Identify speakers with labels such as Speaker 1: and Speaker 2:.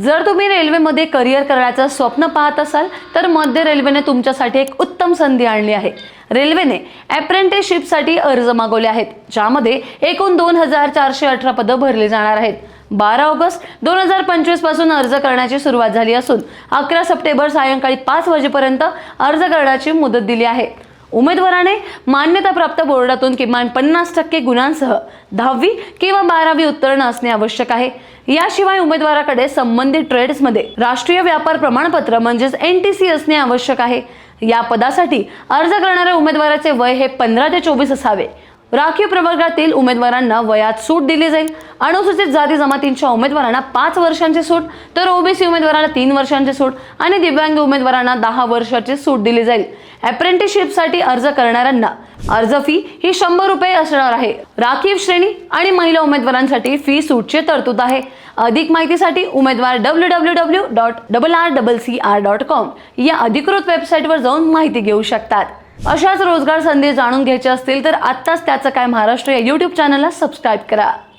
Speaker 1: जर तुम्ही रेल्वेमध्ये करिअर करण्याचं स्वप्न पाहत असाल तर मध्य रेल्वेने तुमच्यासाठी एक उत्तम संधी आणली आहे. रेल्वेने अप्रेंटिसशिपसाठी अर्ज मागवले आहेत ज्यामध्ये एकूण दोन हजार चारशे अठरा पदं भरली जाणार आहेत. बारा ऑगस्ट दोन हजार पंचवीसपासून अर्ज करण्याची सुरुवात झाली असून अकरा सप्टेंबर सायंकाळी पाच वाजेपर्यंत अर्ज करण्याची मुदत दिली आहे. उमेदवाराने मान्यताप्राप्त बोर्डातून किमान पन्नास टक्के गुणांसह दहावी किंवा बारावी उत्तीर्ण असणे आवश्यक आहे. याशिवाय उमेदवाराकडे संबंधित ट्रेड्समध्ये राष्ट्रीय व्यापार प्रमाणपत्र म्हणजेच एन टी सी असणे आवश्यक आहे. या पदासाठी अर्ज करणाऱ्या उमेदवाराचे वय हे पंधरा ते चोवीस असावे. राखीव प्रवर्गातील उमेदवारांना वयात सूट दिली जाईल. अनुसूचित जाती जमातींच्या उमेदवारांना पाच वर्षांची सूट तर ओबीसी उमेदवारांना तीन वर्षांची सूट आणि दिव्यांग उमेदवारांना दहा वर्षाची सूट दिली जाईल. अप्रेंटिसशिपसाठी अर्ज करणाऱ्यांना अर्ज फी ही शंभर रुपये असणार आहे. राखीव श्रेणी आणि महिला उमेदवारांसाठी फी सूटची तरतूद आहे. अधिक माहितीसाठी उमेदवार W W W dot double R double C R dot com या अधिकृत वेबसाईटवर जाऊन माहिती घेऊ शकतात. अशाच रोजगार संधी जाणून घ्यायच्या असतील तर आत्ताच त्याचं काय महाराष्ट्र या यूट्यूब चॅनलला सबस्क्राईब करा.